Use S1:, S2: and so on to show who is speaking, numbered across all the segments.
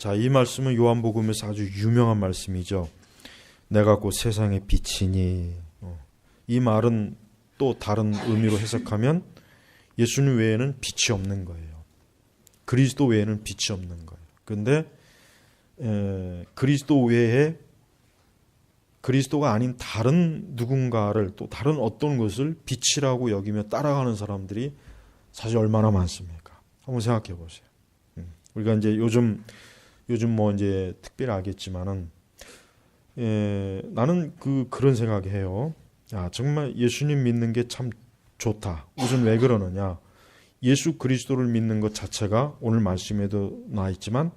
S1: 자, 이 말씀은 요한복음에서 아주 유명한 말씀이죠. 내가 곧 세상의 빛이니. 어. 이 말은 또 다른 의미로 해석하면 예수님 외에는 빛이 없는 거예요. 그리스도 외에는 빛이 없는 거예요. 그런데 그리스도 외에 그리스도가 아닌 다른 누군가를 또 다른 어떤 것을 빛이라고 여기며 따라가는 사람들이 사실 얼마나 많습니까? 한번 생각해 보세요. 음. 우리가 이제 요즘 요즘 뭐 이제 특별히 알겠지만은 예, 나는 그 그런 생각해요. 야 정말 예수님 믿는 게 참 좋다. 우선 왜 그러느냐? 예수 그리스도를 믿는 것 자체가 오늘 말씀에도 나 있지만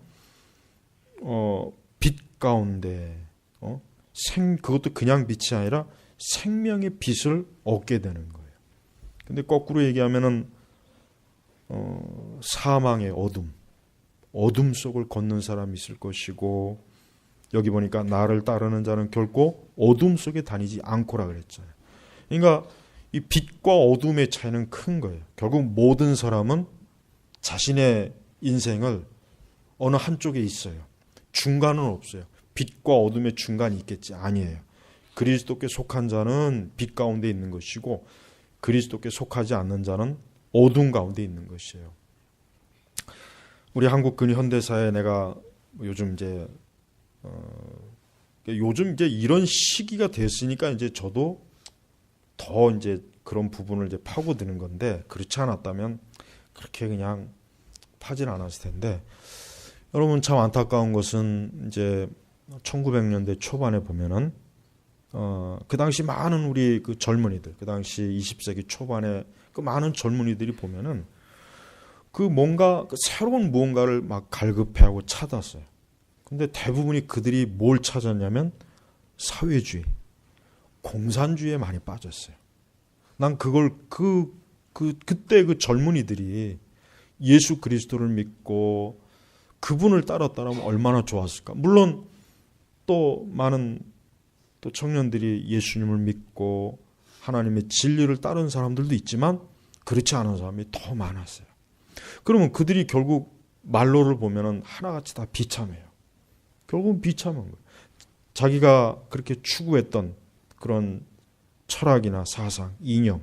S1: 어, 빛 가운데 어? 생 그것도 그냥 빛이 아니라 생명의 빛을 얻게 되는 거예요. 근데 거꾸로 얘기하면은 어, 사망의 어둠, 어둠 속을 걷는 사람이 있을 것이고 여기 보니까 나를 따르는 자는 결코 어둠 속에 다니지 않고라 그랬잖아요. 그러니까 이 빛과 어둠의 차이는 큰 거예요. 결국 모든 사람은 자신의 인생을 어느 한쪽에 있어요. 중간은 없어요. 빛과 어둠의 중간이 있겠지 아니에요. 그리스도께 속한 자는 빛 가운데 있는 것이고 그리스도께 속하지 않는 자는 어둠 가운데 있는 것이에요. 우리 한국 근현대사에 내가 요즘 이제 어, 요즘 이제 이런 시기가 됐으니까 이제 저도 더 이제 그런 부분을 이제 파고드는 건데 그렇지 않았다면 그렇게 그냥 파진 않았을 텐데. 여러분 참 안타까운 것은 이제 1900년대 초반에 보면은 어, 그 당시 많은 우리 그 젊은이들, 그 당시 20세기 초반에 그 많은 젊은이들이 보면은 그 뭔가 그 새로운 무언가를 막 갈급해하고 찾았어요. 근데 대부분이 그들이 뭘 찾았냐면 사회주의, 공산주의에 많이 빠졌어요. 난 그걸 그, 그, 그때 그 젊은이들이 예수 그리스도를 믿고 그분을 따랐다면 얼마나 좋았을까. 물론 또 많은 또 청년들이 예수님을 믿고 하나님의 진리를 따른 사람들도 있지만 그렇지 않은 사람이 더 많았어요. 그러면 그들이 결국 말로를 보면은 하나같이 다 비참해요. 결국은 비참한 거예요. 자기가 그렇게 추구했던 그런 철학이나 사상, 이념,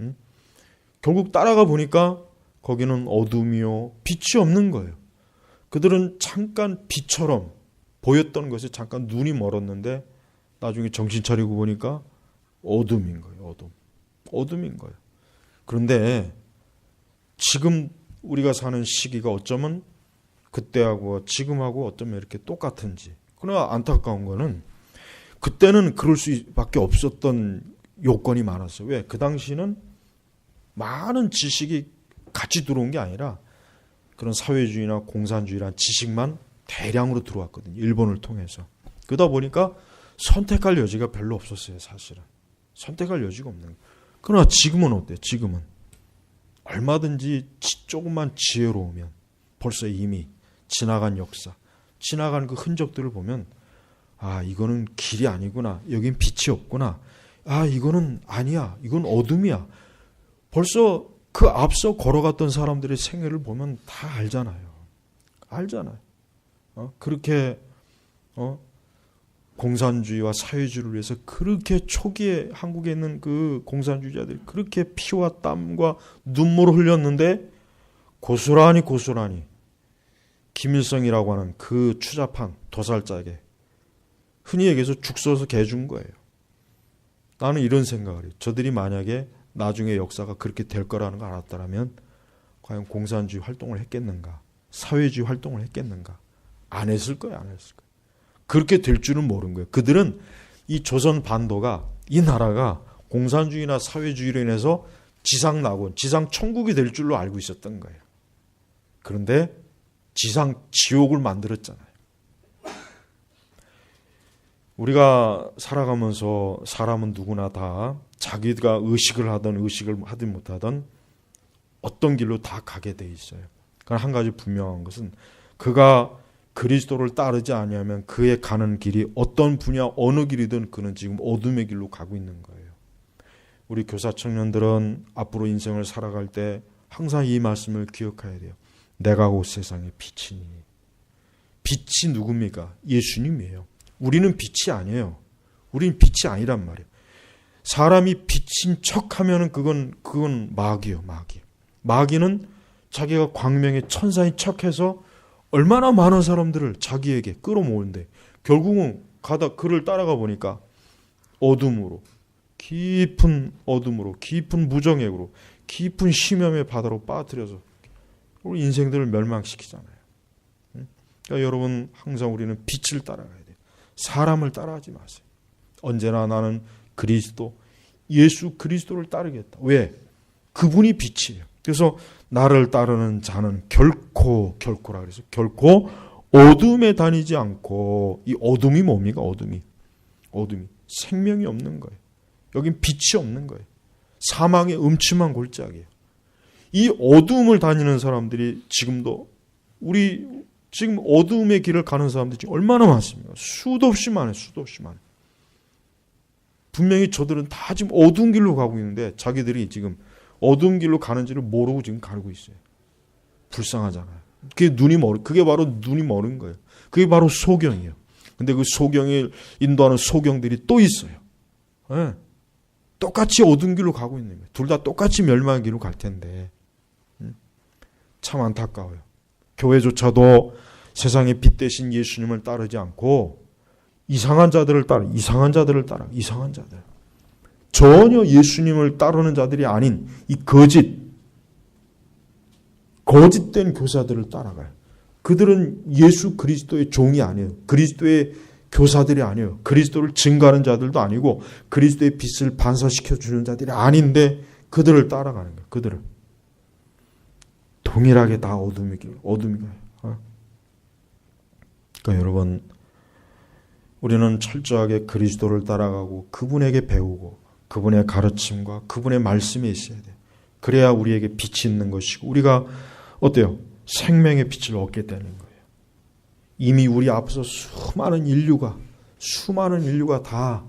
S1: 응? 결국 따라가 보니까 거기는 어둠이요, 빛이 없는 거예요. 그들은 잠깐 빛처럼 보였던 것이 잠깐 눈이 멀었는데 나중에 정신 차리고 보니까 어둠인 거예요. 어둠. 어둠인 거예요. 그런데 지금 우리가 사는 시기가 어쩌면 그때하고 지금하고 어쩌면 이렇게 똑같은지. 그러나 안타까운 거는 그때는 그럴 수밖에 없었던 요건이 많았어요. 왜? 그 당시는 많은 지식이 같이 들어온 게 아니라 그런 사회주의나 공산주의란 지식만 대량으로 들어왔거든요. 일본을 통해서. 그러다 보니까 선택할 여지가 별로 없었어요, 사실은. 선택할 여지가 없는 거예요. 그러나 지금은 어때? 지금은 얼마든지 조금만 지혜로우면 벌써 이미 지나간 역사, 지나간 그 흔적들을 보면 아, 이거는 길이 아니구나. 여긴 빛이 없구나. 아, 이거는 아니야. 이건 어둠이야. 벌써 그 앞서 걸어갔던 사람들의 생애를 보면 다 알잖아요. 알잖아요. 어? 그렇게 어? 공산주의와 사회주의를 위해서 그렇게 초기에 한국에 있는 그 공산주의자들이 그렇게 피와 땀과 눈물을 흘렸는데 고스란히 고스란히 김일성이라고 하는 그 추잡한 도살자에게 흔히 얘기해서 죽 써서 개준 거예요. 나는 이런 생각을 해요. 저들이 만약에 나중에 역사가 그렇게 될 거라는 걸 알았다면 과연 공산주의 활동을 했겠는가? 사회주의 활동을 했겠는가? 안 했을 거예요, 안 했을 거예요. 그렇게 될 줄은 모른 거예요. 그들은 이 조선 반도가 이 나라가 공산주의나 사회주의로 인해서 지상 낙원, 지상 천국이 될 줄로 알고 있었던 거예요. 그런데 지상 지옥을 만들었잖아요. 우리가 살아가면서 사람은 누구나 다 자기가 의식을 하든 의식을 하든 못하든 어떤 길로 다 가게 돼 있어요. 그러나 한 가지 분명한 것은 그가 그리스도를 따르지 아니하면 그의 가는 길이 어떤 분야 어느 길이든 그는 지금 어둠의 길로 가고 있는 거예요. 우리 교사 청년들은 앞으로 인생을 살아갈 때 항상 이 말씀을 기억해야 돼요. 내가 곧 세상의 빛이니 빛이 누굽니까? 예수님이에요. 우리는 빛이 아니에요. 우리는 빛이 아니란 말이에요. 사람이 빛인 척 하면은 그건, 그건 마귀요, 마귀. 마귀는 자기가 광명의 천사인 척 해서 얼마나 많은 사람들을 자기에게 끌어모으는데 결국은 가다 그를 따라가 보니까 어둠으로, 깊은 어둠으로, 깊은 무정액으로, 깊은 심염의 바다로 빠뜨려서 우리 인생들을 멸망시키잖아요. 그러니까 여러분 항상 우리는 빛을 따라가야 돼요. 사람을 따라하지 마세요. 언제나 나는 그리스도, 예수 그리스도를 따르겠다. 왜? 그분이 빛이에요. 그래서 나를 따르는 자는 결코 결코라 그래서 결코 어둠에 다니지 않고 이 어둠이 뭡니까? 어둠이 어둠이 생명이 없는 거예요. 여긴 빛이 없는 거예요. 사망의 음침한 골짜기예요. 이 어둠을 다니는 사람들이 지금도 우리 지금 어둠의 길을 가는 사람들이 지금 얼마나 많습니까? 수도 없이 많아요. 수도 없이 많아요. 분명히 저들은 다 지금 어두운 길로 가고 있는데 자기들이 지금 어두운 길로 가는지를 모르고 지금 가고 있어요. 불쌍하잖아요. 그게 눈이 멀, 그게 바로 눈이 멀은 거예요. 그게 바로 소경이에요. 근데 그 소경을 인도하는 소경들이 또 있어요. 네. 똑같이 어두운 길로 가고 있는 거예요. 둘 다 똑같이 멸망의 길로 갈 텐데. 음. 참 안타까워요. 교회조차도 세상의 빛 대신 예수님을 따르지 않고 이상한 자들을 따라 이상한 자들을 따라 이상한 자들 전혀 예수님을 따르는 자들이 아닌 이 거짓 거짓된 교사들을 따라가요. 그들은 예수 그리스도의 종이 아니에요. 그리스도의 교사들이 아니에요. 그리스도를 증거하는 자들도 아니고 그리스도의 빛을 반사시켜 주는 자들이 아닌데 그들을 따라가는 거예요. 그들을 동일하게 다 어둠이 길 어둠이 가요. 어? 그러니까 여러분 우리는 철저하게 그리스도를 따라가고 그분에게 배우고 그분의 가르침과 그분의 말씀이 있어야 돼. 그래야 우리에게 빛이 있는 것이고 우리가 어때요? 생명의 빛을 얻게 되는 거예요. 이미 우리 앞에서 수많은 인류가 수많은 인류가 다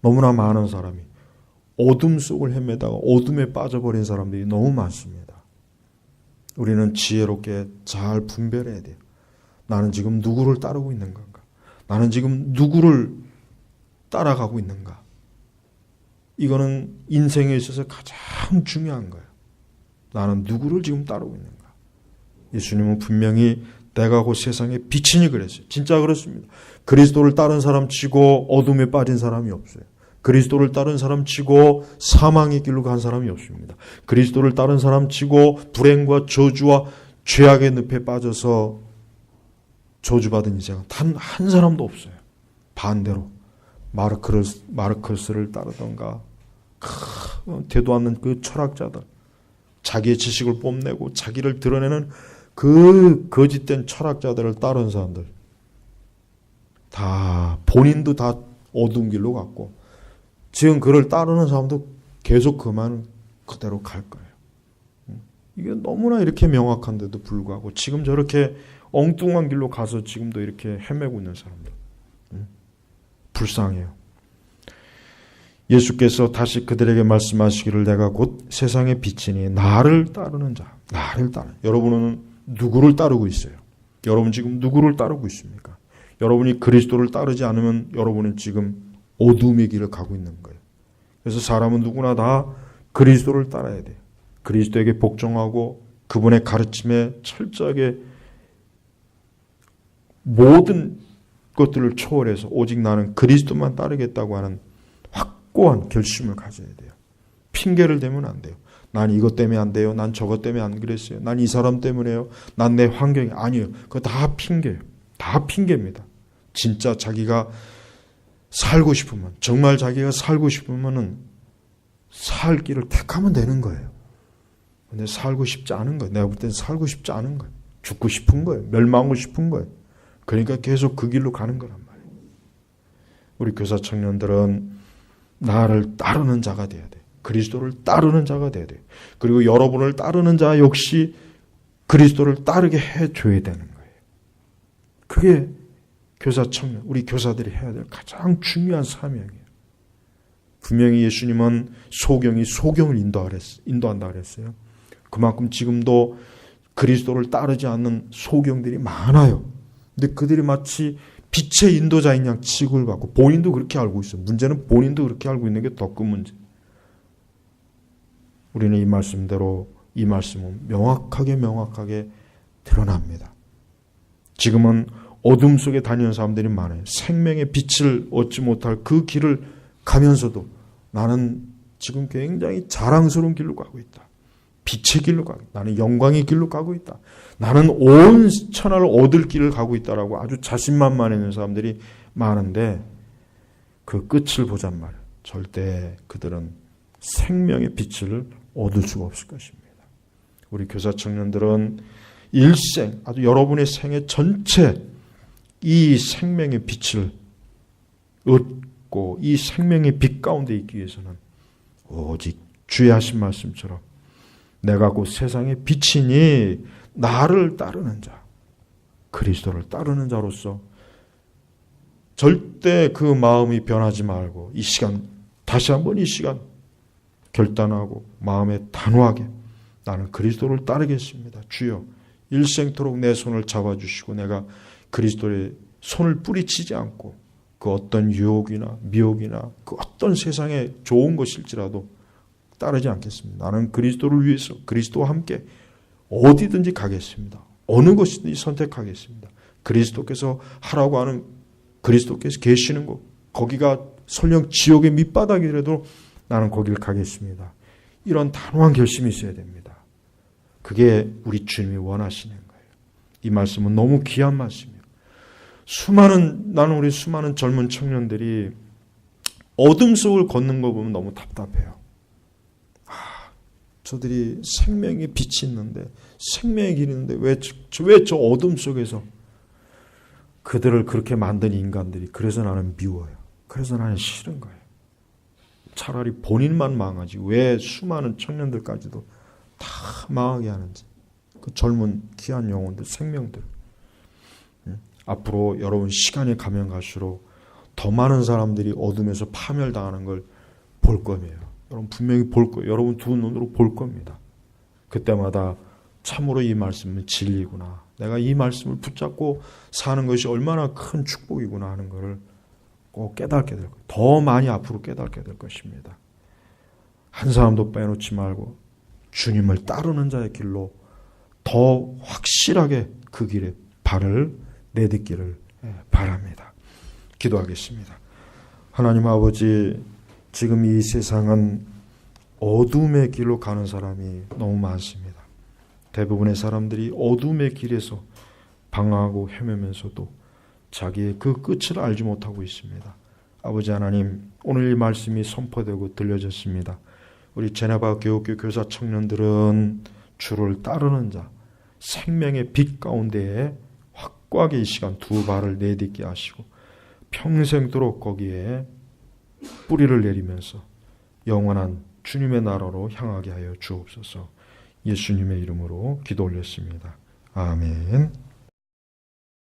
S1: 너무나 많은 사람이 어둠 속을 헤매다가 어둠에 빠져버린 사람들이 너무 많습니다. 우리는 지혜롭게 잘 분별해야 돼요. 나는 지금 누구를 따르고 있는 건가? 나는 지금 누구를 따라가고 있는가? 이거는 인생에 있어서 가장 중요한 거예요. 나는 누구를 지금 따르고 있는가? 예수님은 분명히 내가 곧 세상의 빛이니 그랬어요. 진짜 그렇습니다. 그리스도를 따른 사람 치고 어둠에 빠진 사람이 없어요. 그리스도를 따른 사람 치고 사망의 길로 간 사람이 없습니다. 그리스도를 따른 사람 치고 불행과 저주와 죄악의 늪에 빠져서 저주받은 인생은 단 한 사람도 없어요. 반대로 마르크를, 마르크스를 따르던가 되도 않는 그 철학자들 자기의 지식을 뽐내고 자기를 드러내는 그 거짓된 철학자들을 따른 사람들 다 본인도 다 어두운 길로 갔고 지금 그를 따르는 사람도 계속 그만 그대로 갈 거예요. 이게 너무나 이렇게 명확한데도 불구하고 지금 저렇게 엉뚱한 길로 가서 지금도 이렇게 헤매고 있는 사람들. 불쌍해요. 예수께서 다시 그들에게 말씀하시기를 내가 곧 세상의 빛이니 나를 따르는 자, 나를 따르. 여러분은 누구를 따르고 있어요? 여러분 지금 누구를 따르고 있습니까? 여러분이 그리스도를 따르지 않으면 여러분은 지금 어둠의 길을 가고 있는 거예요. 그래서 사람은 누구나 다 그리스도를 따라야 돼요. 그리스도에게 복종하고 그분의 가르침에 철저하게 모든 것들을 초월해서 오직 나는 그리스도만 따르겠다고 하는 확고한 결심을 가져야 돼요. 핑계를 대면 안 돼요. 난 이것 때문에 안 돼요. 난 저것 때문에 안 그랬어요. 난 이 사람 때문에요. 난 내 환경이 아니에요. 그거 다 핑계예요. 다 핑계입니다. 진짜 자기가 살고 싶으면 정말 자기가 살고 싶으면은 살 길을 택하면 되는 거예요. 근데 살고 싶지 않은 거예요. 내가 볼 때는 살고 싶지 않은 거예요. 죽고 싶은 거예요. 멸망하고 싶은 거예요. 그러니까 계속 그 길로 가는 거란 말이에요. 우리 교사 청년들은 나를 따르는 자가 돼야 돼. 그리스도를 따르는 자가 돼야 돼. 그리고 여러분을 따르는 자 역시 그리스도를 따르게 해줘야 되는 거예요. 그게 교사 청년, 우리 교사들이 해야 될 가장 중요한 사명이에요. 분명히 예수님은 소경이 소경을 인도한다 그랬어요. 그만큼 지금도 그리스도를 따르지 않는 소경들이 많아요. 근데 그들이 마치 빛의 인도자인 양 취급을 받고 본인도 그렇게 알고 있어. 문제는 본인도 그렇게 알고 있는 게 더 큰 문제. 우리는 이 말씀대로 이 말씀은 명확하게 명확하게 드러납니다. 지금은 어둠 속에 다니는 사람들이 많아요. 생명의 빛을 얻지 못할 그 길을 가면서도 나는 지금 굉장히 자랑스러운 길로 가고 있다. 빛의 길로 가고. 나는 영광의 길로 가고 있다. 나는 온 천하를 얻을 길을 가고 있다라고 아주 자신만만해 있는 사람들이 많은데 그 끝을 보잔 말. 절대 그들은 생명의 빛을 얻을 수가 없을 것입니다. 우리 교사 청년들은 일생, 아주 여러분의 생애 전체 이 생명의 빛을 얻고 이 생명의 빛 가운데 있기 위해서는 오직 주의 하신 말씀처럼 내가 곧 세상의 빛이니 나를 따르는 자, 그리스도를 따르는 자로서 절대 그 마음이 변하지 말고 이 시간 다시 한번 이 시간 결단하고 마음에 단호하게 나는 그리스도를 따르겠습니다. 주여 일생토록 내 손을 잡아주시고 내가 그리스도의 손을 뿌리치지 않고 그 어떤 유혹이나 미혹이나 그 어떤 세상에 좋은 것일지라도 따르지 않겠습니다. 나는 그리스도를 위해서 그리스도와 함께 어디든지 가겠습니다. 어느 것이든지 선택하겠습니다. 그리스도께서 하라고 하는 그리스도께서 계시는 곳 거기가 설령 지옥의 밑바닥이라도 나는 거기를 가겠습니다. 이런 단호한 결심이 있어야 됩니다. 그게 우리 주님이 원하시는 거예요. 이 말씀은 너무 귀한 말씀이에요. 수많은 나는 우리 수많은 젊은 청년들이 어둠 속을 걷는 거 보면 너무 답답해요. 아, 저들이 생명의 빛이 있는데 생명의 길이 있는데 왜왜 저 어둠 속에서 그들을 그렇게 만든 인간들이 그래서 나는 미워요. 그래서 나는 싫은 거예요. 차라리 본인만 망하지 왜 수많은 청년들까지도 다 망하게 하는지 그 젊은 귀한 영혼들 생명들 앞으로 여러분 시간이 가면 갈수록 더 많은 사람들이 어둠에서 파멸당하는 걸 볼 거예요. 여러분 분명히 볼 거예요. 여러분 두 눈으로 볼 겁니다. 그때마다 참으로 이 말씀은 진리구나. 내가 이 말씀을 붙잡고 사는 것이 얼마나 큰 축복이구나 하는 것을 꼭 깨닫게 될 거예요. 더 많이 앞으로 깨닫게 될 것입니다. 한 사람도 빼놓지 말고 주님을 따르는 자의 길로 더 확실하게 그 길에 발을 내딛기를 바랍니다. 기도하겠습니다. 하나님 아버지, 지금 이 세상은 어둠의 길로 가는 사람이 너무 많습니다. 대부분의 사람들이 어둠의 길에서 방황하고 헤매면서도 자기의 그 끝을 알지 못하고 있습니다. 아버지 하나님, 오늘 이 말씀이 선포되고 들려졌습니다. 우리 제네바 교육교 교사 청년들은 주를 따르는 자, 생명의 빛 가운데에 확고하게 이 시간 두 발을 내딛게 하시고 평생도록 거기에 뿌리를 내리면서 영원한 주님의 나라로 향하게 하여 주옵소서. 예수님의 이름으로 기도 올렸습니다. 아멘.